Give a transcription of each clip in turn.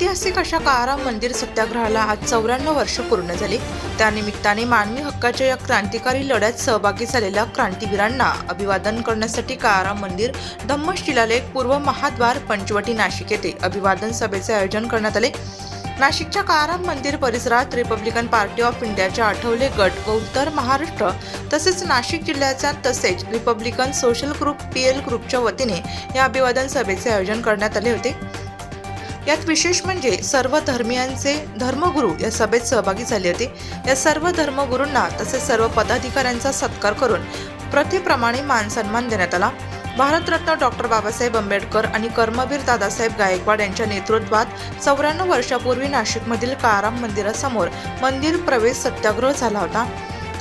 ऐतिहासिक अशा काळाराम मंदिर सत्याग्रहाला आज चौऱ्याण्णव वर्ष पूर्ण झाली. त्यानिमित्ताने मानवी हक्काच्या या क्रांतिकारी लढ्यात सहभागी झालेल्या क्रांतीवीरांना अभिवादन करण्यासाठी काळाराम मंदिर धम्मशिलालेख पूर्व महाद्वार पंचवटी नाशिक येथे अभिवादन सभेचे आयोजन करण्यात आले. नाशिकच्या काळाराम मंदिर परिसरात रिपब्लिकन पार्टी ऑफ इंडियाच्या आठवले गट व उत्तर महाराष्ट्र तसेच नाशिक जिल्ह्याच्या तसेच Republican social group P L ग्रुपच्या वतीने या अभिवादन सभेचे आयोजन करण्यात आले होते. यात विशेष म्हणजे सर्व धर्मियांचे धर्मगुरू या सभेत सहभागी झाले होते. या सर्व धर्मगुरूंना तसेच सर्व पदाधिकाऱ्यांचा सत्कार करून प्रथेप्रमाणे मानसन्मान देण्यात आला. भारतरत्न डॉक्टर बाबासाहेब आंबेडकर आणि कर्मवीर दादासाहेब गायकवाड यांच्या नेतृत्वात चौऱ्याण्णव वर्षापूर्वी नाशिकमधील काराम मंदिरासमोर मंदिर प्रवेश सत्याग्रह झाला होता.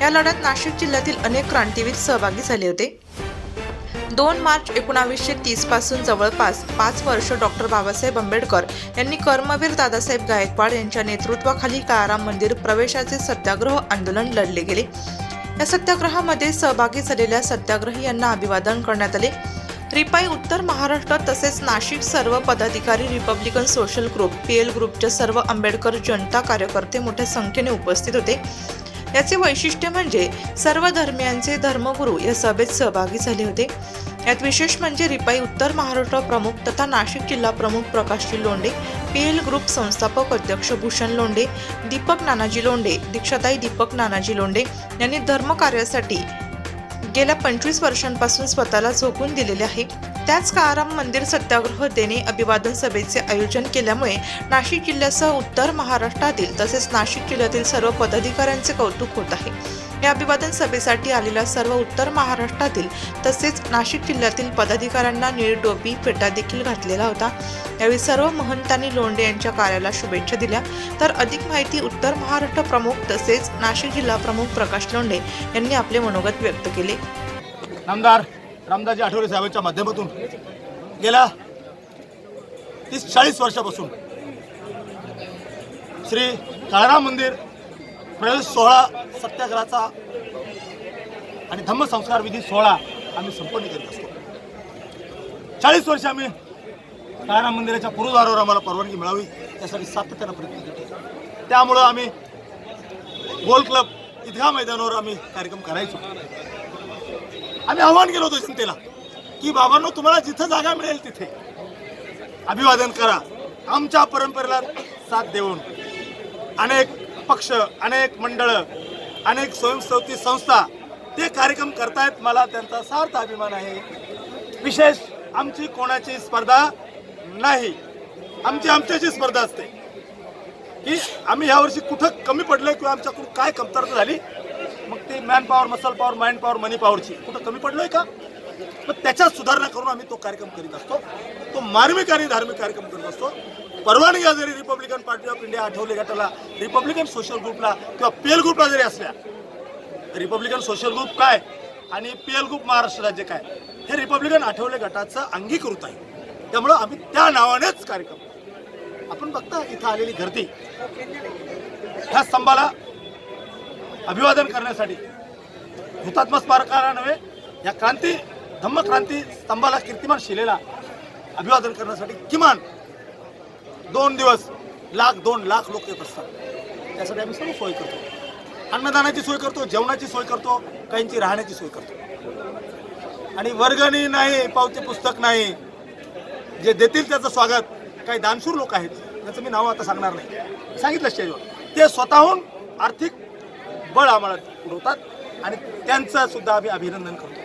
या लढ्यात नाशिक जिल्ह्यातील अनेक क्रांतीवीर सहभागी झाले होते. दोन मार्च एकोणावीसशे तीसपासून जवळपास पाच वर्ष डॉक्टर बाबासाहेब आंबेडकर यांनी कर्मवीर दादासाहेब गायकवाड यांच्या नेतृत्वाखाली काराम मंदिर प्रवेशाचे सत्याग्रह आंदोलन लढले गेले. या सत्याग्रहामध्ये सहभागी झालेल्या सत्याग्रही यांना अभिवादन करण्यात आले. रिपाई उत्तर महाराष्ट्र तसेच नाशिक सर्व पदाधिकारी Republican social group P L ग्रुपच्या सर्व आंबेडकर जनता कार्यकर्ते मोठ्या संख्येने उपस्थित होते. याचे वैशिष्ट्य म्हणजे सर्व धर्मियांचे धर्मगुरू या सभेत सहभागी झाले होते. यात विशेष म्हणजे रिपाई उत्तर महाराष्ट्र प्रमुख तथा नाशिक जिल्हा प्रमुख Prakashji Londhe P L group संस्थापक अध्यक्ष भूषण लोंढे दीपक नानाजी लोंढे दीक्षाताई दीपक नानाजी लोंढे यांनी धर्मकार्यासाठी गेल्या पंचवीस वर्षांपासून स्वतःला झोकून दिलेले आहे. त्याच काळाराम मंदिर सत्याग्रह देणे अभिवादन सभेचे आयोजन केल्यामुळे नाशिक जिल्ह्यासह उत्तर महाराष्ट्रातील तसेच नाशिक जिल्ह्यातील सर्व पदाधिकाऱ्यांचे कौतुक होत आहे. या अभिवादन सभेसाठी आलेल्या सर्व उत्तर महाराष्ट्रातील तसेच नाशिक जिल्ह्यातील पदाधिकाऱ्यांना निळ टोपी फेटा देखील घातलेला होता. यावेळी सर्व महंतांनी लोंढे यांच्या कार्याला शुभेच्छा दिल्या. तर अधिक माहिती उत्तर महाराष्ट्र प्रमुख तसेच नाशिक जिल्हा प्रमुख प्रकाश लोंढे यांनी आपले मनोगत व्यक्त केले. आमदार रामदासजी आठवले साहेबांच्या माध्यमातून गेल्या तीस चाळीस वर्षापासून. श्री काळाराम मंदिर प्रवेश सोहळा सत्याग्रहाचा आणि धम्मसंस्कार विधी सोहळा आम्ही संपन्न करीत असतो. चाळीस वर्ष आम्ही काळाराम मंदिराच्या पूर्वद्वारावर आम्हाला परवानगी मिळावी यासाठी सातत्यानं प्रयत्न करतो त्यामुळं आम्ही गोल क्लब ईदगाह मैदानावर आम्ही कार्यक्रम करायचो. आम्ही आव्हान केलं होतं जनतेला की बाबांनो तुम्हाला जिथं जागा मिळेल तिथे अभिवादन करा. आमच्या परंपरेला साथ देऊन अनेक पक्ष अनेक मंडळं अनेक स्वयंसेवी संस्था ते कार्यक्रम करतायत. मला त्यांचा सार्थ अभिमान आहे. विशेष आमची कोणाची स्पर्धा नाही आमची आमच्याची स्पर्धा असते. की आम्ही यावर्षी कुठं कमी पडलं किंवा आमच्याकडून काय कमतरता झाली मग ते man power muscle power mind power money पॉवरची कुठं कमी पडलोय का? मग त्याच्यात सुधारणा करून आम्ही तो कार्यक्रम करीत असतो. तो मार्मिक आणि धार्मिक कार्यक्रम करत असतो. परवानगी जरी Republican Party of India Athawale गटाला रिपब्लिकन सोशल ग्रुपला किंवा पी एल ग्रुपला जरी असल्या रिपब्लिकन सोशल ग्रुप काय? आणि पी एल ग्रुप महाराष्ट्र राज्य काय? हे रिपब्लिकन आठवले गटाचं अंगीकृत आहे. त्यामुळं आम्ही त्या नावानेच कार्यक्रम आपण बघता इथं आलेली गर्दी ह्या स्तंभाला अभिवादन करण्यासाठी. हुतात्मा स्मारकाला नव्हे या क्रांती धम्मक्रांती स्तंभाला कीर्तिमान शिलेला अभिवादन करण्यासाठी किमान दोन दिवस लाख दोन लाख लोक येत असतात. त्यासाठी आम्ही सर्व सोय करतो. अन्नदानाची सोय करतो जेवणाची सोय करतो काहींची राहण्याची सोय करतो. आणि वर्गणी नाही पावती पुस्तक नाही जे देतील त्याचं स्वागत काही दानशूर लोक आहेत त्याचं मी नाव आता सांगणार नाही. सांगितलं स्टेजवर. ते स्वतःहून आर्थिक बळ आम्हाला पुरवतात आणि त्यांचं सुद्धा आम्ही अभिनंदन करतो.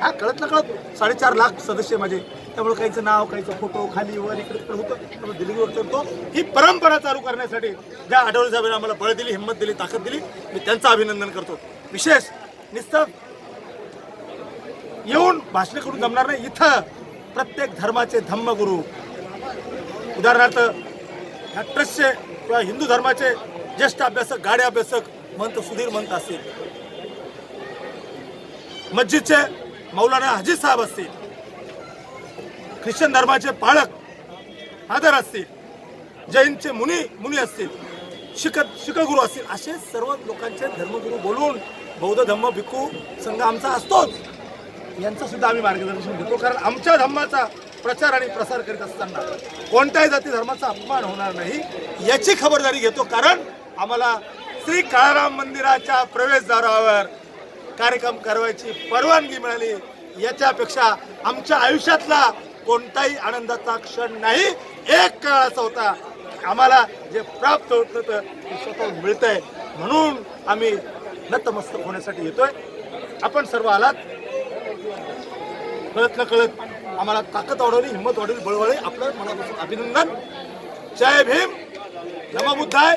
हा कळत ना कळत? साडेचार लाख सदस्य माझे. त्यामुळे काहीचं नाव काहीचं फोटो खाली वर इकडे तिकडे होतं. त्यामुळे दिल्लीवर चढतो. ही परंपरा चालू करण्यासाठी ज्या आठवले साहेबांनी आम्हाला बळ दिली हिंमत दिली ताकद दिली मी त्यांचं अभिनंदन करतो. विशेष निस्तर येऊन भाषण करून जमणार नाही. इथं प्रत्येक धर्माचे धम्मगुरू. उदाहरणार्थ ह्या ट्रस्टचे किंवा हिंदू धर्माचे ज्येष्ठ अभ्यासक गाडे अभ्यासक मंत सुधीर मंत असतील. मस्जिदचे मौलाना हजीज साहेब असतील. ख्रिश्चन धर्माचे पाळक आदर असतील. जैनचे मुनी मुनी असतील. शिक शिकगुरू असतील. असे सर्व लोकांचे धर्मगुरू बोलून बौद्ध धम्म भिक्खू संघ आमचा असतोच. यांचं सुद्धा आम्ही मार्गदर्शन घेतो. कारण आमच्या धम्माचा प्रचार आणि प्रसार करीत असताना कोणत्याही जाती धर्माचा अपमान होणार नाही याची खबरदारी घेतो. कारण आम्हाला श्री काळाराम मंदिराच्या प्रवेशद्वारावर कार्यक्रम करवायची परवानगी मिळाली. याच्यापेक्षा आमच्या आयुष्यातला कोणताही आनंदाचा क्षण नाही. एक काळ असा होता आम्हाला जे प्राप्त होत होतं ते मिळत आहे म्हणून आम्ही नतमस्तक होण्यासाठी येतोय. आपण सर्व आलात. कळत न कळत आम्हाला ताकद वाढवली हिंमत वाढवली बळवळी आपलं मनापासून अभिनंदन. जय भीम. नम बुद्धाय.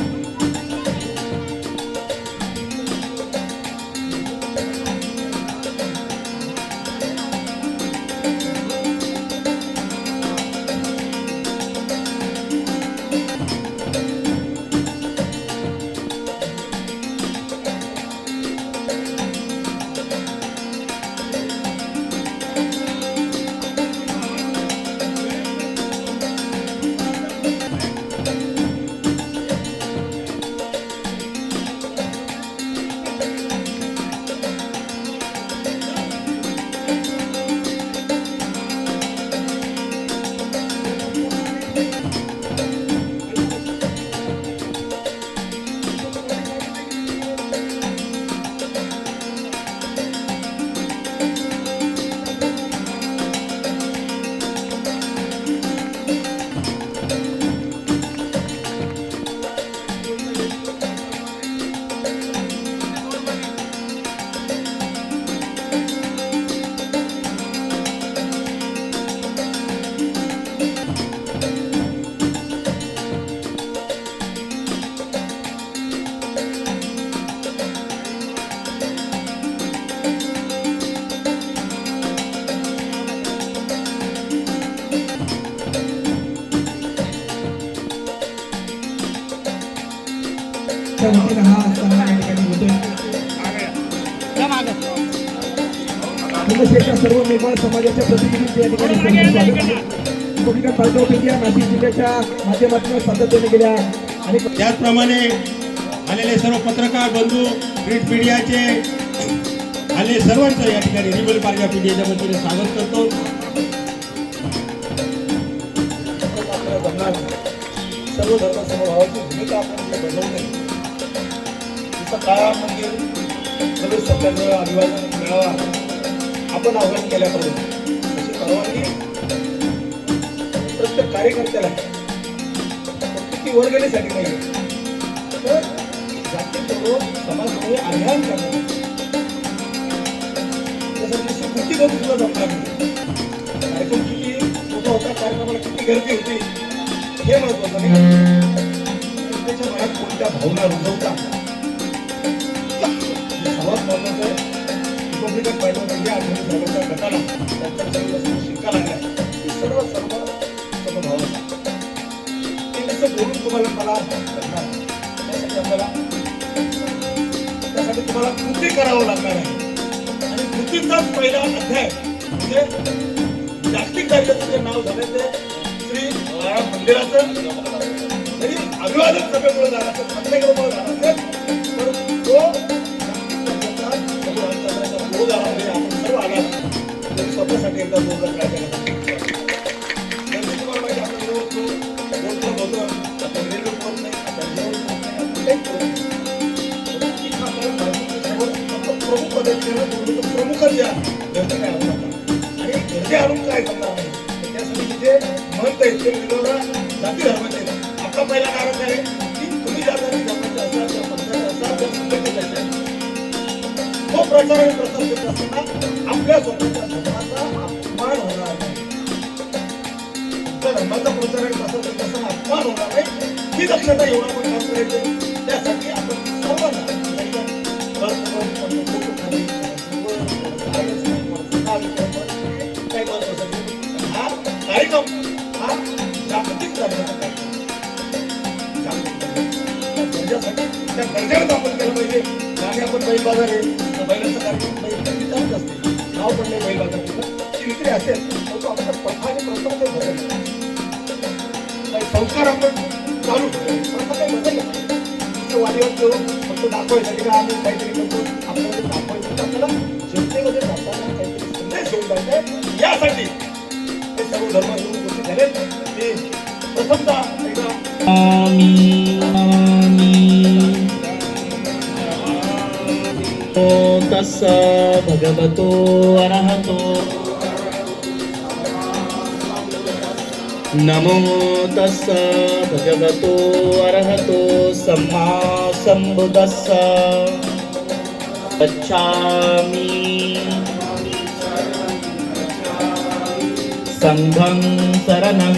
त्या वतीनं हा सन्मान या ठिकाणी होतोय हिमशेषा सर्व मेघवाळ समाजाच्या प्रतिनिधींचे या ठिकाणी सहर्ष स्वागत आहे. नाशिक जिल्ह्याच्या माध्यमातून सातत्याने गेल्या आणि त्याचप्रमाणे आलेले सर्व पत्रकार बंधू प्रिंट मीडियाचे आलेले सर्वांचं या ठिकाणी रिबल पार्क ऑफ इंडियाच्या वतीने स्वागत करतो सर्व धर्मसमभावाची भूमिका आपण जे बजावली तिचं काळा मंदिर सत्याग्रह अभिवादन मेळावा आपण आव्हान केल्याप्रमाणे. अशी परवानगी प्रत्येक कार्यकर्त्याला. आहे. फक्त ती वर्गणीसाठी नाही तर जातीपूर्वक समाजामध्ये अभियान करणं. त्यासाठी स्फूर्ती करून सुद्धा जमणार कार्यक्रम किती मोठा होता कार्यक्रमाला किती गर्दी होती हे महत्वाचं नाही. त्याच्या मनात कोणत्या भावना रुजवतात रिपब्लिकन पार्टी ऑफ आठवणी गटाला त्यांचा शिक्का सर्व सर्व ते बोलून तुम्हाला मला त्यासाठी आपल्याला त्यासाठी तुम्हाला कृती करावं लागणार आहे आणि कृतीचाच पहिला अध्याय म्हणजे जागतिक दर्जाचं जे नाव झालं ते श्री मंदिराचं जरी अभिवादन सभेमुळे झालं असेल सत्याग्रहामुळे झालं तर तो स्वतःसाठी एकदा समोर फक्त प्रमुख प्रमुखच या. काय आणि आणून काय करणार नाही त्यासाठी तिथे जाती धर्माचे आपला पहिला कारण आहे. प्रचार आणि प्रसार करत असताना आपल्या स्वतःच्या धर्माचा अपमान होणार नाही. त्या धर्माचा प्रचार आणि प्रसार करत असताना अपमान होणार नाही ही दक्षता एवढा आपण काम त्यासाठी आपण नुसतं वादीवाद करून फक्त दाखवायसाठी का आम्ही काहीतरी करतो आपल्याला ते दाखवायचं तर आपल्याला जनतेमध्ये जाताना घेऊन जायचे यासाठी हे सर्व धर्म घेऊन उपस्थित झाले मी प्रथमतः एकदा नमो तस्स भगवतो अरहतो नमो तस्स भगवतो अरहतो सम्मा सम्बुदस्स गच्छामि। सङ्घं शरणं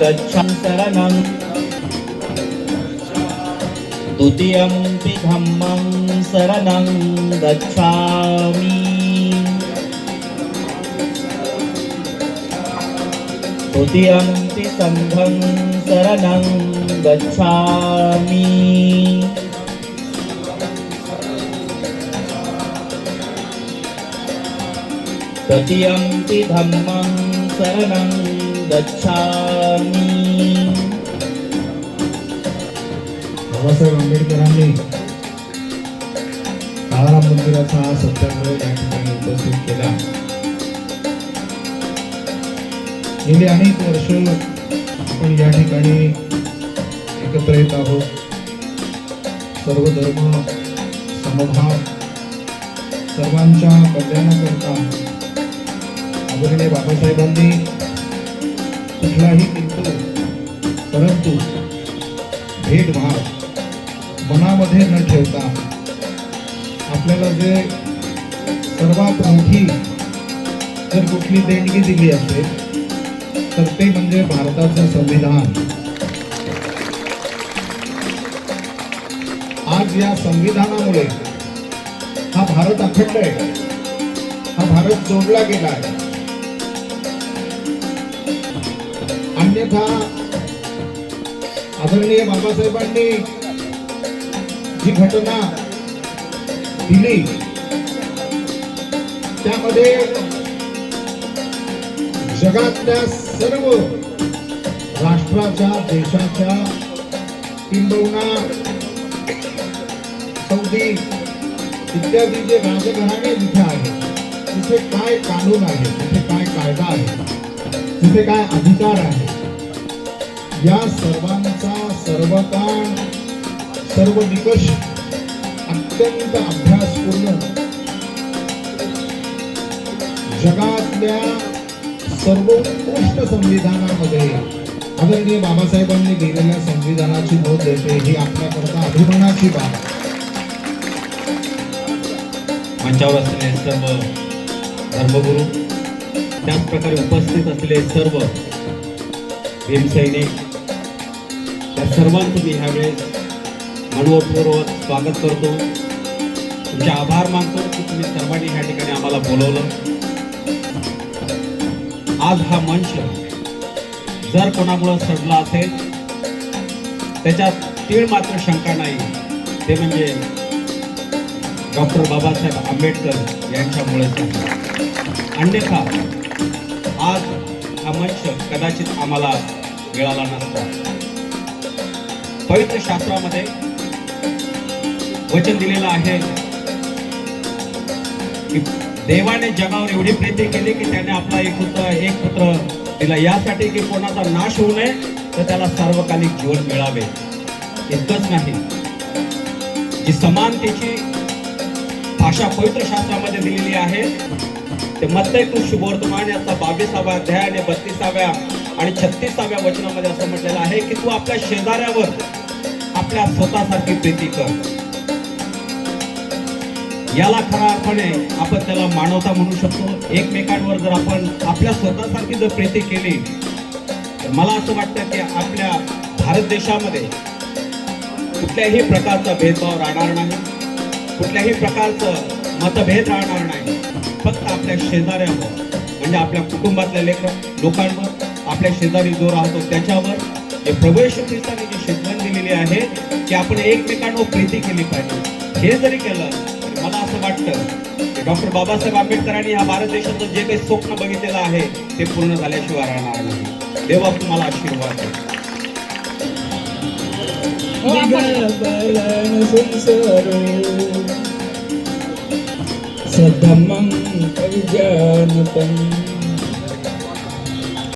गच्छं शरणं। द्वितीयम्पि धम्मं शरणं गच्छामि। तृतीयं संघं शरणं गच्छामि। तृतीयम्पि धम्मं शरणं गच्छामि। बाबासाहेब आंबेडकरांनी तारा मंदिराचा हा सत्याग्रह या ठिकाणी उपस्थित केला. गेली अनेक वर्ष आपण या ठिकाणी एकत्र येत आहोत. सर्व धर्म समभाव सर्वांच्या कल्याणाकरता आदरणीय बाबासाहेबांनी कुठलाही किंतु परंतु भेदभाव मनामध्ये न ठेवता आपल्याला जे सर्वात मोठी जर कुठली देणगी दिली असेल तर ते म्हणजे भारताचं संविधान. आज या संविधानामुळे हा भारत अखंड आहे. हा भारत जोडला गेला आहे. अन्यथा आदरणीय बाबासाहेबांनी जी घटना दिली त्यामध्ये जगातल्या सर्व राष्ट्राच्या देशाच्या किंबहुना सौदी इत्यादी जे राजघराणे जिथे आहेत तिथे काय कानून आहे तिथे काय कायदा आहे तिथे काय अधिकार आहे या सर्वांचा सर्वकाळ सर्व निकष अत्यंत अभ्यासपूर्ण जगातल्या सर्वोत्कृष्ट संविधानामध्ये. आदरणीय बाबासाहेबांनी लिहिलेल्या संविधानाची नोंद देते ही आपल्याकरता अभिमानाची बाब. मंचावर असलेले सर्व धर्मगुरू त्याचप्रकारे उपस्थित असलेले सर्व भीमसैनिक त्या सर्वांचं मी ह्यावेळेस मनोपूर्वक स्वागत करतो. तुमचे आभार मानतो की तुम्ही सर्वांनी ह्या ठिकाणी आम्हाला बोलवलं. आज हा मंच जर कोणामुळं सडला असेल त्याच्यात तीळ मात्र शंका नाही. ते म्हणजे डॉक्टर बाबासाहेब आंबेडकर यांच्यामुळे अन्यथा आज हा मंच कदाचित आम्हाला मिळाला नसता. पवित्र शास्त्रामध्ये वचन दिलेलं आहे. देवाने जगावर एवढी प्रीती केली की त्याने आपला एक पुत्र एक पुत्र दिला यासाठी की कोणाचा नाश होऊ नये तर त्याला सार्वकालिक जीवन मिळावे. इतकंच नाही. जी समानतेची भाषा पवित्र शास्त्रामध्ये दिलेली आहे ते मत्तय तू वर्तमान याचा बावीसावा अध्याय आणि बत्तीसाव्या आणि छत्तीसाव्या वचनामध्ये असं म्हटलेलं आहे की तू आपल्या शेजाऱ्यावर आपल्या स्वतःसारखी प्रीती कर. याला खऱ्या अर्थाने आपण त्याला मानवता म्हणू शकतो. एकमेकांवर जर आपण आपल्या स्वतःसारखी जर प्रीती केली तर मला असं वाटतं की आपल्या भारत देशामध्ये कुठल्याही प्रकारचा भेदभाव राहणार नाही. कुठल्याही प्रकारचं मतभेद राहणार नाही. फक्त आपल्या शेजाऱ्यावर म्हणजे आपल्या कुटुंबातल्या लेख लोकांवर आपल्या शेजारी जो राहतो त्याच्यावर हे प्रभू येशू ख्रिस्ताने जी शिकवण दिलेली आहे की आपण एकमेकांवर प्रीती केली पाहिजे. हे जरी केलं मला असं वाटतं की डॉक्टर बाबासाहेब आंबेडकरांनी ह्या भारत देशाचं जे काही स्वप्न बघितलेलं आहे ते पूर्ण झाल्याशिवाय राहणार नाही देवा तुम्हाला आशीर्वाद द्या. च धम्मं कविजानतम्